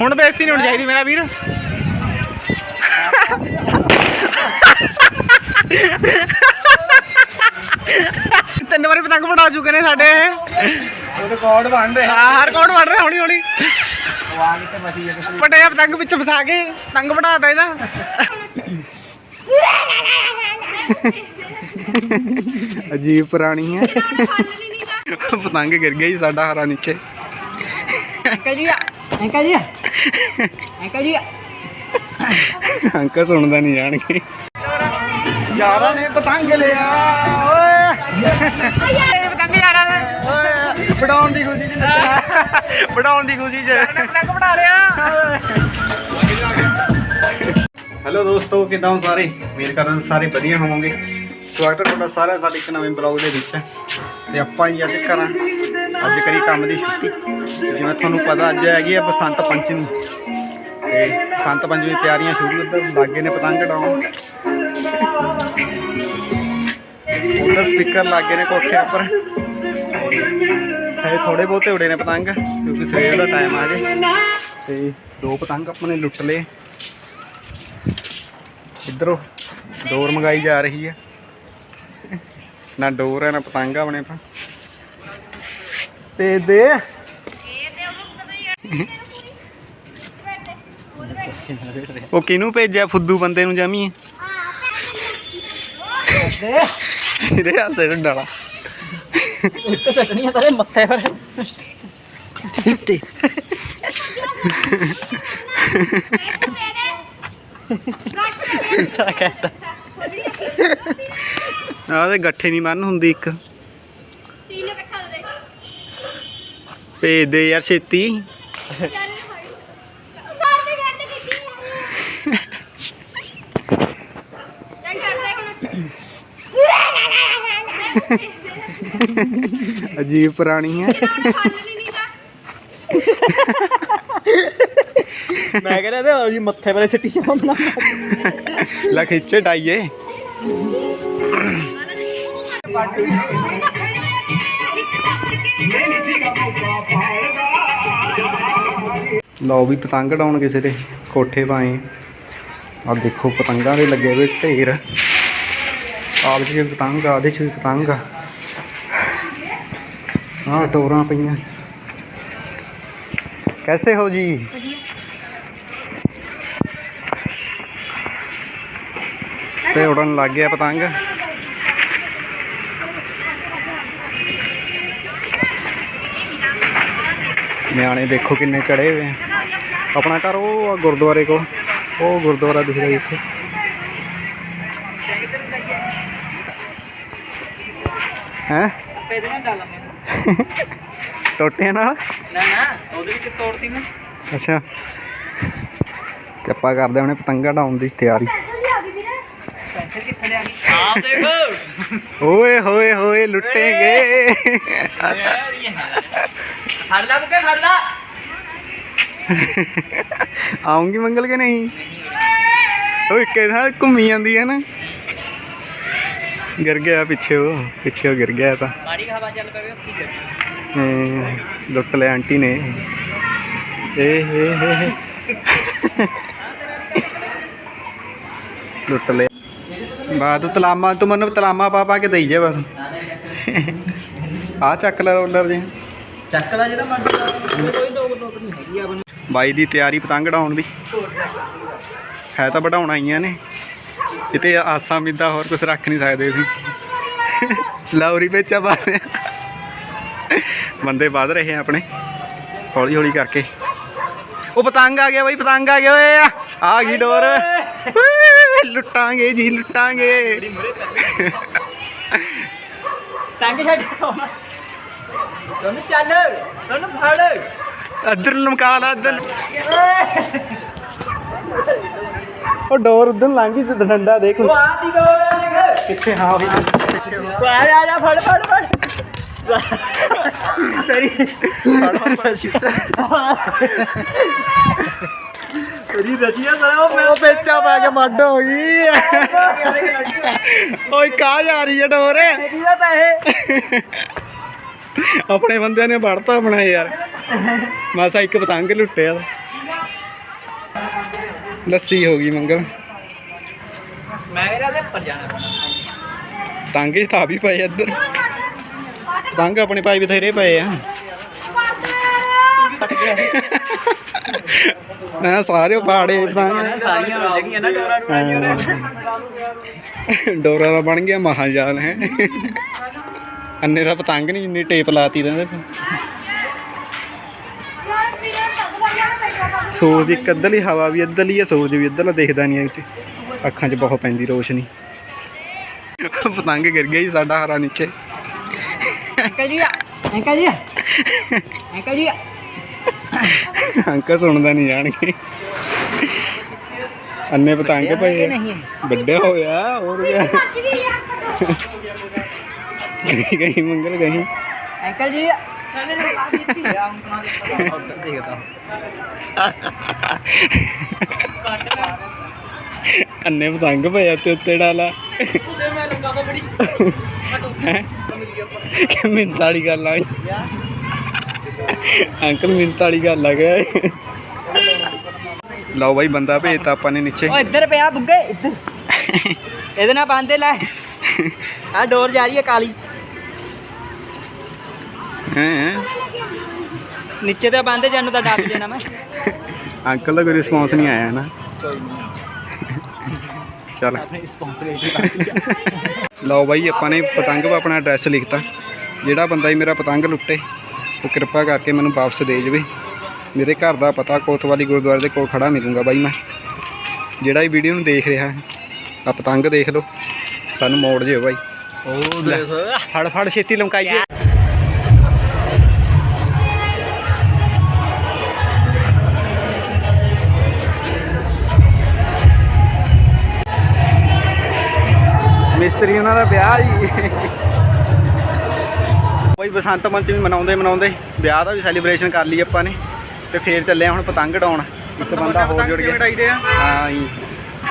ਹੁਣ ਬੇਇੱਜ਼ਤੀ ਨਹੀਂ ਹੋਣੀ ਚਾਹੀਦੀ ਮੇਰਾ ਵੀਰ। ਤਿੰਨ ਵਾਰੀ ਪਤੰਗ ਫੜਾ ਚੁੱਕੇ ਨੇ ਸਾਡੇ। ਇਹ ਰਿਕਾਰਡ ਬਣ ਰਿਹਾ। ਹਾਂ ਰਿਕਾਰਡ ਬਣ ਰਿਹਾ ਹੌਲੀ ਹੌਲੀ ਪਟਿਆ ਪਤੰਗ ਵਿੱਚ ਫਸਾ ਕੇ ਪਤੰਗ ਬਣਾਤਾ ਇਹਦਾ। ਅਜੀਬ ਪੁਰਾਣੀ ਹੈ। ਪਤੰਗ ਗਿਰ ਗਿਆ ਜੀ ਸਾਡਾ ਹਰਾ ਨੀਚੇ। ਅੰਕਲ ਜੀ ਅੰਕਲ ਜੀ ਅੰਕਲ ਜੀ। ਅੰਕਲ ਸੁਣਦਾ ਨਹੀਂ ਜਾਣਗੇ। ਯਾਰਾਂ ਨੇ ਪਤੰਗ ਲਿਆ ਓਏ। ਪਤੰਗ ਯਾਰਾਂ ਨੇ। ਓਏ ਵਡਾਉਣ ਦੀ ਖੁਸ਼ੀ ਚ ਵਡਾਉਣ ਦੀ ਖੁਸ਼ੀ ਚ। ਪਤੰਗ ਵਡਾ ਲਿਆ। ਹੈਲੋ ਦੋਸਤੋ ਕਿਦਾਂ ਹੋ ਸਾਰੇ? ਉਮੀਦ ਕਰਦਾ ਸਾਰੇ ਵਧੀਆ ਹੋਵੋਗੇ। ਸਵਾਗਤ ਹੈ ਤੁਹਾਡਾ ਸਾਰਿਆਂ ਸਾਡੇ ਇੱਕ ਨਵੇਂ ਬਲੌਗ ਦੇ ਵਿੱਚ। ਤੇ ਆਪਾਂ ਜੀ ਅੱਜ ਕਰਾਂ ਅੱਜ ਕਰੀ ਕੰਮ ਦੀ ਛੁੱਟੀ। ਜਿਵੇਂ ਤੁਹਾਨੂੰ ਪਤਾ ਅੱਜ ਹੈਗੀ ਆ ਬਸੰਤ ਪੰਚਮੀ। ਤੇ ਬਸੰਤ ਪੰਚਮੀ ਤਿਆਰੀਆਂ ਸ਼ੁਰੂ ਉੱਧਰ ਲੱਗੇ ਨੇ ਪਤੰਗ ਡਾਉਣ ਉੱਧਰ ਸਪੀਕਰ ਲੱਗੇ ਨੇ ਕੋਠੇ ਉੱਪਰ। ਹੈ ਥੋੜੇ ਬਹੁਤੇ ਉੜੇ ਨੇ ਪਤੰਗ, ਕਿਉਂਕਿ ਸਵੇਰ ਦਾ ਟਾਈਮ ਆ ਜੇ ਤੇ ਦੋ ਪਤੰਗ ਆਪਣੇ ਲੁੱਟ ਲਏ। ਇੱਧਰੋਂ ਡੋਰ ਮੰਗਾਈ ਜਾ ਰਹੀ ਹੈ ਨਾ ਡੋਰ ਹੈ ਨਾ ਪਤੰਗ ਆਪਣੇ ਪਾ ਤੇ ਦੇ। ਉਹ ਕਿਨੂੰ ਭੇਜਿਆ? ਫੁੱਦੂ ਬੰਦੇ ਨੂੰ ਜਾਮੀ ਦੇ ਰੇ ਹੱਸੇ ਡਾਲਾ। ਇੱਥੇ। ਸੱਟਣੀ ਆ ਤੇਰੇ ਮੱਥੇ ਪਰ ਇੱਥੇ ਸਾ ਕੈਸਾ। ਆ ਤੇ ਗੱਠੇ ਨਹੀਂ ਮੰਨ ਹੁੰਦੀ ਇੱਕ। ਭੇਜ ਦੇ ਯਾਰ ਛੇਤੀ। ਅਜੀਬ ਪ੍ਰਾਣੀ ਹੈ। ਮੈਂ ਕਹਿੰਦਾ ਤੇ ਜੀ ਮੱਥੇ ਵਾਲੇ ਸਿੱਟੀ ਜਾਂਦਾ ਲੈ ਖਿੱਚੇ ਡਾਈਏ। ਲਓ ਵੀ ਪਤੰਗ ਡਾਉਣ ਕਿਸੇ ਦੇ, ਕੋਠੇ ਪਾਏ। ਆ ਦੇਖੋ ਪਤੰਗਾਂ ਦੇ ਲੱਗੇ ਹੋਏ ਢੇਰ। ਆਪ ਜੀ ਪਤੰਗ ਆ ਦੇ ਚ ਵੀ ਪਤੰਗ ਆ। ਆਹ ਟੋਰਾਂ ਪਈਆਂ। ਕੈਸੇ ਹੋ ਜੀ? ਤੇ ਉਡਣ ਲੱਗ ਗਿਆ ਪਤੰਗ। ਨਿਆਣੇ ਦੇਖੋ ਕਿੰਨੇ ਚੜੇ ਹੋਏ ਆ। ਆਪਣਾ ਘਰ ਉਹ ਗੁਰਦੁਆਰੇ ਕੋਲ। ਉਹ ਗੁਰਦੁਆਰਾ ਦਿਖਦਾ ਇੱਥੇ। ਹੈ? ਪੈਦੇ ਨਾਲ ਡਾਲਾਂ ਟੋਟਿਆਂ ਨਾਲ? ਨਾ ਨਾ ਉਹਦੇ ਵਿੱਚ ਤੋੜਤੀ ਮੈਂ। ਅੱਛਾ। ਤੇ ਆਪਾਂ ਕਰਦੇ ਹੁਣੇ ਪਤੰਗਾ ਡਾਉਣ ਦੀ ਤਿਆਰੀ। ਓਏ ਹੋਏ ਹੋਏ ਲੁੱਟੇਗੇ। ਫੜ ਲਾ ਬੁੱਕੇ ਫੜ ਲਾ ਆਉਂਗੀ ਮੰਗਲ ਕੇ ਨਹੀਂ? ਓਏ ਕਿਹਦਾ ਘੁੰਮੀ ਜਾਂਦੀ ਹੈ ਨਾ। ਗਿਰ ਗਿਆ ਪਿੱਛੇ ਉਹ ਪਿੱਛੇ ਉਹ ਗਿਰ ਗਿਆ ਤਾਂ। ਮਾੜੀ ਹਵਾ ਚੱਲ ਪਵੇ ਉੱਥੇ ਗਿਰ ਇਹ ਲੁੱਟ ਲਿਆ ਆਂਟੀ ਨੇ। ਏ ਹੇ ਹੇ। ਲੁੱਟ ਲਿਆ। ਬਾਦ ਤਲਾਮਾ ਤੂੰ ਮੈਨੂੰ ਤਲਾਮਾ ਪਾ ਪਾ ਕੇ ਦੇਈ ਜਾ ਬਸ। ਆ ਚੱਕ ਲੈ ਰੋਲਰ ਜੇ ਚੱਕ ਲਾ ਜਿਹੜਾ ਮਰਜ਼ੀ ਲਾ ਲਾ। ਕੋਈ ਲੋਕ ਲੋਕ ਨਹੀਂ ਹੈਗੀ ਆਪਣੀ। ਬਾਈ ਦੀ ਤਿਆਰੀ ਪਤੰਗ ਡਾਉਣ ਦੀ। ਹੈ ਤਾਂ ਵਢਾਉਣ ਆਈਆਂ ਨੇ ਕਿਤੇ ਆਸਾਂ ਮਿੱਦਾ ਹੋਰ ਕੁਝ ਰੱਖ ਨਹੀਂ ਸਕਦੇ ਸੀ ਲੌਰੀ ਵਿੱਚ ਆ ਬੰਦੇ ਵੱਧ ਰਹੇ ਆ ਆਪਣੇ। ਹੌਲੀ ਹੌਲੀ ਕਰਕੇ। ਉਹ ਪਤੰਗ ਆ ਗਿਆ ਬਾਈ, ਪਤੰਗ ਆ ਗਿਆ ਓਏ। ਆ ਗਈ ਡੋਰ। ਲੁੱਟਾਂਗੇ ਜੀ, ਲੁੱਟਾਂਗੇ। ਟੰਗ ਛੱਡ ਤੁਹਾਨੂੰ ਚੱਲ, ਤੁਹਾਨੂੰ ਫੜ। ਇੱਧਰ ਲਮਕਾ ਲਾ ਇੱਧਰ। ਉਹ ਡੋਰ ਉਧਰ ਲੰਘੀ ਤੇ ਡੰਡਾ ਦੇਖ ਗੋਲ ਕਿੱਥੇ ਹਾਂ ਵੀ ਆ ਜਾ ਆ ਜਾ ਫੜ ਫੜ ਫੜ। ਤੇਰੀ ਤੇਰੀ ਰਜੀਆ ਸਾਰਾ ਉਹ ਪੇਚਾ ਪੈ ਕੇ ਮੱਡ ਹੋ ਗਈ। ਓਏ ਕਾ ਜਾ ਰਹੀ ਹੈ ਡੋਰ? ਆਪਣੇ ਬੰਦਿਆਂ ਨੇ ਵੜਤਾ ਆਪਣਾ ਯਾਰ। ਮਾਸਾ ਇੱਕ ਪਤੰਗ ਲੁੱਟਿਆ ਲੱਸੀ ਹੋ ਗਈ ਮੰਗਲ ਮੈਂ ਇਹਦੇ ਦੇ ਉੱਪਰ ਜਾਣਾ ਹੀ ਤਾਂ ਵੀ ਪਏ ਇੱਧਰ। ਪਤੰਗ ਆਪਣੇ ਭਾਈ ਬਥੇਰੇ ਪਏ ਆ। ਨਾ ਸਾਰੇ ਪਾੜੇ ਸਾਰੀਆਂ ਨਾ ਡੋਰਾਂ ਨੂੰ ਡੋਰਾ ਦਾ ਬਣ ਗਿਆ ਮਹਾਜਾਲ ਹੈ। ਅੰਨੇ ਦਾ ਪਤੰਗ ਨਹੀਂ ਜਿੰਨੀ ਟੇਪ ਲਾਤੀ ਰਹਿੰਦੇ ਸੂਰਜ ਇੱਕ ਅੱਧਰਲੀ ਹਵਾ ਵੀ ਅੱਧਰਲੀ ਹੈ ਸੂਰਜ ਵੀ ਅੱਧਰਲਾ ਦਿਖਦਾ ਨਹੀਂ 'ਚ ਅੱਖਾਂ 'ਚ ਬਹੁਤ ਪੈਂਦੀ ਰੋਸ਼ਨੀ। ਪਤੰਗ ਗਿਰ ਗਿਆ ਜੀ ਸਾਡਾ ਹਰਾ ਨੀਚੇ। ਅੰਕਲ ਜੀ ਅੰਕਲ ਜੀ ਅੰਕਲ ਜੀ ਅੰਕਲ ਸੁਣਦਾ ਨਹੀਂ ਜਾਣਗੇ। ਅੰਨੇ ਪਤੰਗ ਪਏ ਆ। ਵੱਡੇ ਹੋਇਆ ਹੋਰ ਗਿਆ ਗਈ ਮੰਗਲ ਗਈ। ਅੰਕਲ ਜੀ ਅੰਨੇ ਪਤੰਗ ਪਏ ਆ ਤੇ ਉੱਤੇ ਡਾਲਾ। ਤੇ ਮੈਂ ਲੰਗਾ ਬੜੀ ਕਿ ਮਿੰਤ ਵਾਲੀ ਗੱਲ ਆ। ਅੰਕਲ ਮਿੰਤ ਵਾਲੀ ਗੱਲ ਆ ਗਿਆ। ਲਓ ਬਾਈ ਬੰਦਾ ਭੇਜਤਾ ਆਪਾਂ ਨੇ ਨੀਚੇ। ਓ ਇੱਧਰ ਪਿਆ ਬੁੱਗੇ ਇੱਧਰ। ਇਹਦੇ ਨਾਲ ਬੰਦੇ ਲੈ। ਆ ਡੋਰ ਜਾ ਰਹੀ ਹੈ ਕਾਲੀ। ਨੀਚੇ ਤੇ ਬੰਦੇ ਜਾਨੂੰ ਤਾਂ ਡੱਕ ਦੇਣਾ ਮੈਂ। ਅੰਕਲ ਦਾ ਕੋਈ ਰਿਸਪੌਂਸ ਨਹੀਂ ਆਇਆ ਨਾ। ਚਲ। ਲਓ ਬਾਈ ਆਪਾਂ ਨੇ ਪਤੰਗ 'ਤੇ ਆਪਣਾ ਐਡਰੈਸ ਲਿਖਤਾ। ਜਿਹੜਾ ਬੰਦਾ ਹੀ ਮੇਰਾ ਪਤੰਗ ਲੁੱਟੇ ਉਹ ਕਿਰਪਾ ਕਰਕੇ ਮੈਨੂੰ ਵਾਪਸ ਦੇ ਜਾਵੇ। ਮੇਰੇ ਘਰ ਦਾ ਪਤਾ ਕੋਤਵਾਲੀ ਗੁਰਦੁਆਰੇ ਦੇ ਕੋਲ ਖੜਾ ਮਿਲੂੰਗਾ ਬਾਈ ਮੈਂ। ਜਿਹੜਾ ਇਹ ਵੀਡੀਓ ਨੂੰ ਦੇਖ ਰਿਹਾ ਹੈ ਆ ਪਤੰਗ ਦੇਖ ਲਓ। ਸਾਨੂੰ ਮੋੜ ਜਿਓ ਬਾਈ। ਉਹ। ਫੜ ਫੜ ਛੇਤੀ ਲਮਕਾਈਏ ਮਿਸਤਰੀ ਉਹਨਾਂ ਦਾ ਵਿਆਹ ਜੀ। ਬਈ ਬਸੰਤ ਪੰਚਮੀ ਮਨਾਉਂਦੇ ਮਨਾਉਂਦੇ ਵਿਆਹ ਦਾ ਵੀ ਸੈਲੀਬ੍ਰੇਸ਼ਨ ਕਰ ਲਈ ਆਪਾਂ ਨੇ ਤੇ ਫੇਰ ਚੱਲੇ ਹੁਣ ਪਤੰਗ ਉਡਾਉਣ। ਇੱਕ ਬੰਦਾ ਹੋਰ ਜੁੜ ਗਿਆ। ਹਾਂ ਜੀ।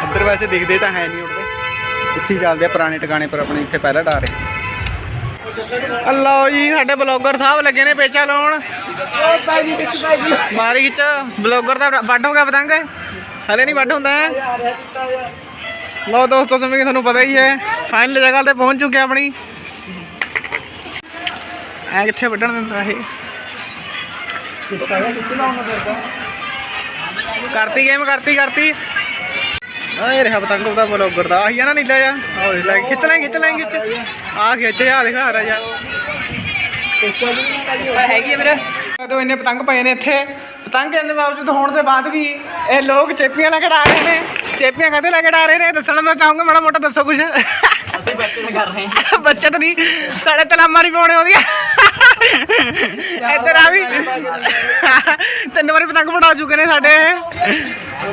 ਇੱਧਰ ਵੈਸੇ ਦਿਖਦੇ ਤਾਂ ਹੈ ਨਹੀਂ ਉੜਦੇ ਇੱਥੇ ਚੱਲਦੇ ਆ ਪੁਰਾਣੇ ਟਿਕਾਣੇ ਪਰ ਆਪਣੇ ਇੱਥੇ ਪਹਿਲਾਂ ਡਾ ਰਹੇ। ਅੱਲੋ ਜੀ ਸਾਡੇ ਬਲੌਗਰ ਸਾਹਿਬ ਲੱਗੇ ਨੇ ਪੇਚਾ ਲਾਉਣ। ਮਾਰੀ ਖਿੱਚ ਬਲੌਗਰ ਦਾ ਵੱਡ ਹੋ ਗਿਆ ਪਤੰਗ? ਹਲੇ ਨਹੀਂ ਵੱਡ ਹੁੰਦਾ। ਲਓ ਦੋਸਤੋ ਜਿਵੇਂ ਕਿ ਤੁਹਾਨੂੰ ਪਤਾ ਹੀ ਹੈ ਫਾਈਨਲ ਜਗ੍ਹਾ ਤੇ ਪਹੁੰਚ ਚੁੱਕੇ ਆ ਆਪਣੀ। ਐ ਕਿੱਥੇ ਵੱਢਣ ਦਿੰਦਾ ਇਹ? ਕਰਤੀ ਗੇਮ ਕਰਤੀ ਕਰਤੀ। ਆਏ ਰਿਹਾ ਪਤੰਗ ਉਹਦਾ ਬਲੌਗਰ ਦਾ ਆਹੀ ਆ ਨਾ ਨੀਲਾ ਜਾ ਆਹ ਦੇਖ ਲੈ ਖਿੱਚ ਲੈ ਖਿੱਚ ਲੈ ਖਿੱਚ। ਆ ਖਿੱਚ ਆ ਦਿਖਾ ਹਰਾ ਜਾ ਹੈਗੀ ਜਦੋਂ ਇੰਨੇ ਪਤੰਗ ਪਏ ਨੇ ਇੱਥੇ। ਪਤੰਗ ਇੰਨੇ ਬਾਵਜੂਦ ਹੋਣ ਦੇ ਬਾਅਦ ਵੀ ਇਹ ਲੋਕ ਚੇਪੀਆਂ ਲੈ ਕੇ ਡਾ ਰਹੇ ਨੇ। ਚੇਪੀਆਂ ਕਦੇ ਲੈ ਕੇ ਡਾ ਰਹੇ ਨੇ ਦੱਸਣਾ ਤਾਂ ਚਾਹੂੰਗਾ ਮਾੜਾ ਮੋਟਾ ਦੱਸੋ ਕੁਝ ਅਸੀਂ ਬੱਚੇ ਕਰ ਰਹੇ ਹਾਂ। ਬੱਚਤ ਨਹੀਂ ਸਾਡੇ ਤਲਾਮਾਂ ਨਹੀਂ ਪਾਉਣੇ ਉਹਦੀਆਂ। ਇੱਧਰ ਆ ਵੀ। ਤਿੰਨ ਵਾਰੀ ਪਤੰਗ ਪੜਾ ਚੁੱਕੇ ਨੇ ਸਾਡੇ।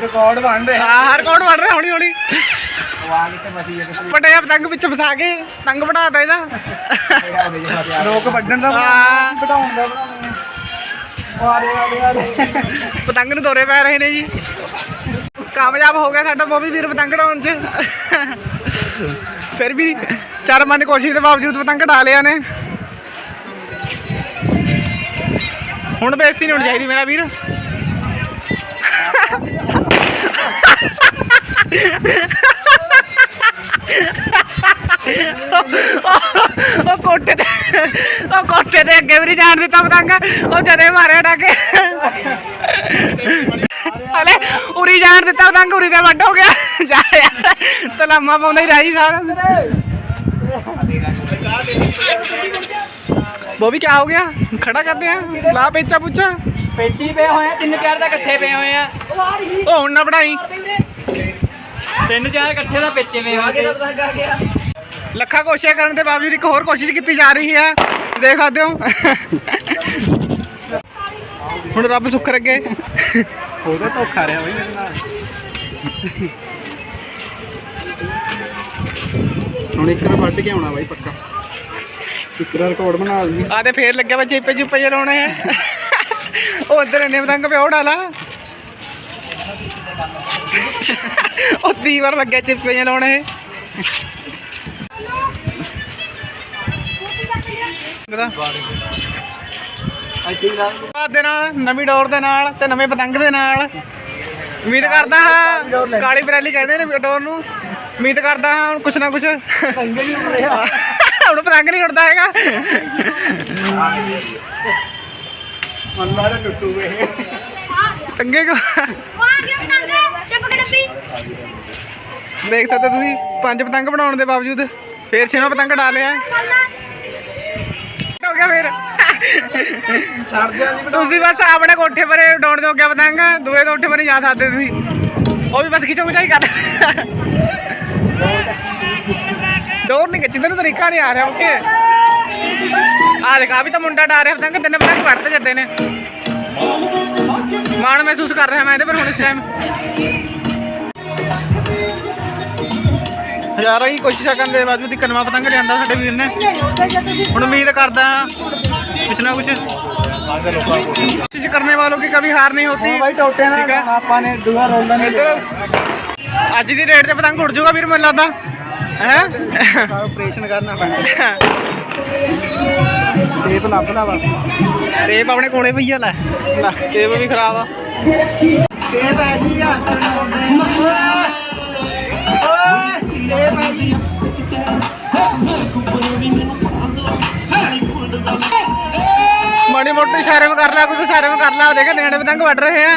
ਰਿਕਾਰਡ ਬਣ ਰਿਹਾ ਹਾਂ ਹਰ ਕੋਡ ਵੜ ਰਿਹਾ ਹੌਲੀ ਹੌਲੀ ਪਟਿਆ ਪਤੰਗ ਵਿੱਚ ਫਸਾ ਕੇ ਪਤੰਗ ਬਣਾਤਾ ਇਹਦਾ। ਲੋਕ ਵੱਢਣ ਦਾ ਘਟਾਉਣ ਦਾ ਪਤੰਗ ਨੂੰ ਦੋਰੇ ਪੈ ਰਹੇ ਨੇ ਜੀ। ਕਾਮਯਾਬ ਹੋ ਗਿਆ ਸਾਡਾ ਬੋਬੀ ਵੀਰ ਪਤੰਗ ਉਡਾਉਣ 'ਚ। ਫਿਰ ਵੀ ਚਾਰ ਪੰਜ ਕੋਸ਼ਿਸ਼ ਦੇ ਬਾਵਜੂਦ ਪਤੰਗ ਡਾ ਲਿਆ ਨੇ। ਹੁਣ ਬੇਇੱਜ਼ਤੀ ਨਹੀਂ ਹੋਣੀ ਚਾਹੀਦੀ ਮੇਰਾ ਵੀਰ। ਉਹ ਕੋਟੇ ਤੇ ਉਹ ਕੋਟੇ ਤੇ ਅੱਗੇ ਵੀ ਨਹੀਂ ਜਾਣ ਦਿੱਤਾ ਪਤੰਗ ਉਹ ਜਦੇ ਮਾਰਿਆ ਡਾਕੇ। ਹਲੇ ਉਰੀ ਜਾਣ ਦਿੱਤਾ ਪਤੰਗ ਉਰੀ ਤੇ ਵੱਡ ਹੋ ਗਿਆ। ਜਾ ਯਾਰ ਤਲਾਮਾ ਪਾਉਂਦਾ ਹੀ ਰਾਜੀ ਸਾਰਾ ਬੋਬੀ ਕੀ ਹੋ ਗਿਆ? ਖੜਾ ਕਰਦੇ ਆ ਲਾ ਪੇਚਾ ਪੁੱਛਾ ਪੇਚੀ ਪਏ ਹੋਏ ਆ ਤਿੰਨ ਚਾਰ ਤਾਂ ਇਕੱਠੇ ਪਏ ਹੋਏ ਆ। ਉਹ ਹੁਣ ਨਾ ਪੜਾਈ ਤਿੰਨ ਚਾਰ ਇਕੱਠੇ ਤਾਂ ਪੇਚੇ ਪਏ ਹੋਏ ਆ। ਲੱਖਾਂ ਕੋਸ਼ਿਸ਼ਾਂ ਕਰਨ ਦੇ ਬਾਵਜੂਦ ਇੱਕ ਹੋਰ ਕੋਸ਼ਿਸ਼ ਕੀਤੀ ਜਾ ਰਹੀ ਹੈ। ਦੇਖ ਸਕਦੇ ਹੋ। ਹੁਣ ਰੱਬ ਸੁੱਖ ਰੱਗੇ ਉਹਦਾ ਧੋਖਾ ਰਿਹਾ ਬਈ ਮੇਰੇ ਨਾਲ। ਹੁਣ ਇੱਕ ਤਾਂ ਵੱਢ ਕੇ ਆਉਣਾ ਬਾਈ ਪੱਕਾ। ਇੱਕ ਦਾ ਰਿਕਾਰਡ ਬਣਾ ਲਈ। ਆ ਤੇ ਫੇਰ ਲੱਗਿਆ ਵਾ ਚੇਪੇ ਚੁੱਪੇ ਜੇ ਲਾਉਣੇ ਆ। ਉਹ ਉਧਰ ਇੰਨੇ ਪਤੰਗ ਪਿਆ ਉਹ ਡਾਲਾ। ਉਹ ਤੀ ਵਾਰ ਲੱਗਿਆ ਚੇਪੇ ਜੇ ਲਾਉਣੇ। ਪਤਾ? ਬਾਦ ਦੇ ਨਾਲ ਨਵੀਂ ਡੋਰ ਦੇ ਨਾਲ ਤੇ ਨਵੇਂ ਪਤੰਗ ਦੇ ਨਾਲ। ਉਮੀਦ ਕਰਦਾ ਹਾਂ ਕਾਲੀ ਬਰੈਲੀ ਕਹਿੰਦੇ ਨੇ ਡੋਰ ਨੂੰ। ਉਮੀਦ ਕਰਦਾ ਹਾਂ ਹੁਣ ਕੁਛ ਨਾ ਕੁਛ। ਨਹੀਂ ਹੁਣ ਪਤੰਗ ਨਹੀਂ ਉੱਡਦਾ ਹੈਗਾ। ਟੁੱਟੂ ਕੋ ਆ ਗਿਆ ਚੱਪ ਦੇਖ ਸਕਦੇ ਤੁਸੀਂ ਪੰਜ ਪਤੰਗ ਬਣਾਉਣ ਦੇ ਬਾਵਜੂਦ ਫੇਰ ਛੇਵਾਂ ਪਤੰਗ ਡਾ ਲਿਆ। ਹੋ ਗਿਆ ਫੇਰ। ਛੱਡ ਦਿਆ ਜੀ ਤੁਸੀਂ ਬਸ ਆਪਣੇ ਕੋਠੇ ਪਰੇ ਡਾਉਣ ਜੋਗਿਆ ਪਤੰਗ, ਦੂਏ ਕੋਠੇ ਪਰੇ ਜਾ ਸਕਦੇ ਤੁਸੀਂ। ਉਹ ਵੀ ਬਸ ਖਿਚੋ ਖਿਚਾਈ ਕਰ। ਡੋਰ ਨਹੀਂ ਖਿੱਚਣ ਦਾ ਤਰੀਕਾ ਨਹੀਂ ਆ ਰਿਹਾ ਓਕੇ ਆ ਦੇਖ, ਆ ਵੀ ਤਾਂ ਮੁੰਡਾ ਡਾ ਰਿਹਾ ਪਤੰਗ, ਤਿੰਨ ਪਤੰਗ ਵੜਤੇ ਜੱਦੇ ਨੇ। ਮਾਣ ਮਹਿਸੂਸ ਕਰ ਰਿਹਾ ਮੈਂ ਇਹਦੇ ਪਰ ਹੁਣ ਇਸ ਟਾਈਮ ਹਜ਼ਾਰਾਂ ਹੀ ਕੋਸ਼ਿਸ਼ਾਂ ਕਰਨ ਦੇ ਬਾਵਜੂਦ ਇੱਕ ਪਤੰਗ ਲਿਆਂਦਾ ਸਾਡੇ ਵੀਰ ਨੇ। ਹੁਣ ਉਮੀਦ ਕਰਦਾ ਹਾਂ ਕੁਛ ਨਾ ਕੁਛ कोशिश करने वालों की कभी हार नहीं होती ਭਾਈ ਟੋਟੇ ਠੀਕ ਹੈ। ਨਾ ਆਪਾਂ ਨੇ ਦੂਆ ਰੋਲਣ ਨਹੀਂ ਇੱਧਰ ਅੱਜ ਦੀ ਡੇਟ 'ਚ ਪਤੰਗ ਉੱਡ ਜਾਊਗਾ ਵੀਰ ਮੈਨੂੰ ਲੱਗਦਾ ਹੈ ਆਪਰੇਸ਼ਨ ਕਰਨਾ ਪੈਣਾ ਟੇਪ ਲੱਭਦਾ ਬਸ ਟੇਪ ਆਪਣੇ ਕੋਲੇ ਪਈ ਆ ਲੈ ਲੈ ਟੇਪ ਵੀ ਖਰਾਬ ਆ ਟੇਪ ਹੈ ਜੀ ਆ ਮਾੜੀ ਮੋਟੀ ਇਸ਼ਾਰੇ में कर ला कुछ इशारे में कर ला देख नैने पतंग बढ़ रहे हैं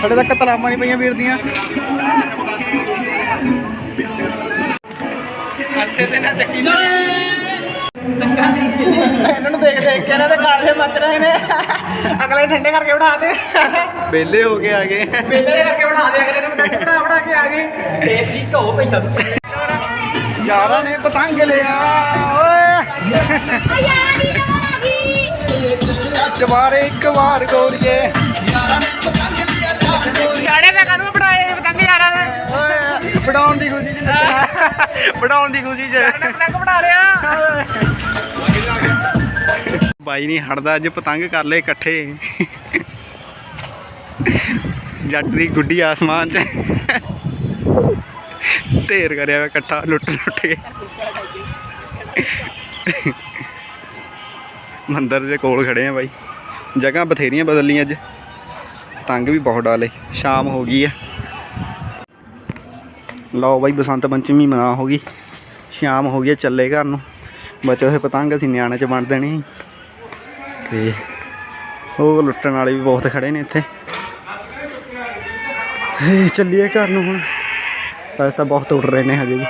ਸਾਡੇ ਤੱਕ ਤਲਾਮਾਂ ਨਹੀਂ ਪਈਆਂ ਵੀਰ ਦੀਆਂ ਹੱਥੇ ਤੇ ਨਾ ਚੱਕੀ ਇਹਨਾਂ ਨੂੰ ਦੇਖ ਦੇਖ ਕੇ ਇਹਨਾਂ ਦੇ ਕਾਲੇ ਮੱਚ ਰਹੇ ਨੇ ਅਗਲੇ ਠੰਡੇ ਕਰਕੇ ਬਿਠਾ ਦੇ ਬੇਲੇ ਹੋ ਕੇ ਆ ਗਏ ਮੇਲੇ ਕਰਕੇ ਬਿਠਾ ਦੇ ਅਗਲੇ ਨੂੰ ਪਤੰਗ ਬਣਾ ਬਣਾ ਕੇ ਆ ਗਏ ਟੇਪ ਜੀ ਧੋ ਪਈ ਸਭ ਯਾਰਾਂ ਨੇ ਪਤੰਗ ਲਿਆ ਓਏ। ਆ ਯਾਰ ਦੀ ਆ ਗਈ। ਚਵਾਰੇ ਇੱਕ ਵਾਰ ਗੋਰੀਏ। ਜਾੜੇ ਦਾ ਕਾਨੂੰ ਬਣਾਏ ਪਤੰਗ ਯਾਰਾਂ ਨੇ ਓਏ ਬੜਾਉਣ ਦੀ ਖੁਸ਼ੀ ਚ ਬੜਾਉਣ ਦੀ ਖੁਸ਼ੀ ਚ। ਪਤੰਗ ਬਣਾ ਲਿਆ। ਬਾਈ ਨਹੀਂ ਹਟਦਾ ਅੱਜ ਪਤੰਗ ਕਰ ਲਏ ਇਕੱਠੇ। ਜੱਟ ਦੀ ਗੁੱਡੀ ਆਸਮਾਨ 'ਚ। ਢੇਰ ਕਰਿਆ ਵਾ ਇਕੱਠਾ ਲੁੱਟ ਲੁੱਟ ਕੇ। ਮੰਦਰ ਦੇ ਕੋਲ ਖੜੇ ਆ ਬਾਈ। ਜਗ੍ਹਾ ਬਥੇਰੀਆਂ ਬਦਲ ਲਈਆਂ ਅੱਜ। ਪਤੰਗ ਵੀ ਬਹੁਤ ਡਾਲੇ ਸ਼ਾਮ ਹੋ ਗਈ ਆ। ਲਓ ਬਾਈ ਬਸੰਤ ਪੰਚਮੀ ਮਨਾ ਹੋ ਗਈ। ਸ਼ਾਮ ਹੋ ਗਈ ਆ, ਚੱਲੇ ਘਰ ਨੂੰ। ਬਚੇ ਹੋਏ ਪਤੰਗ ਅਸੀਂ ਨਿਆਣੇ ਚ ਵੰਡ ਦੇਣੇ ਤੇ ਉਹ ਲੁੱਟਣ ਵਾਲੇ ਵੀ ਬਹੁਤ ਖੜੇ ਨੇ ਇੱਥੇ। ਚੱਲੀਏ ਘਰ ਨੂੰ ਹੁਣ। ਵੈਸੇ ਤਾਂ ਬਹੁਤ ਉੱਡ ਰਹੇ ਨੇ ਹਜੇ ਵੀ।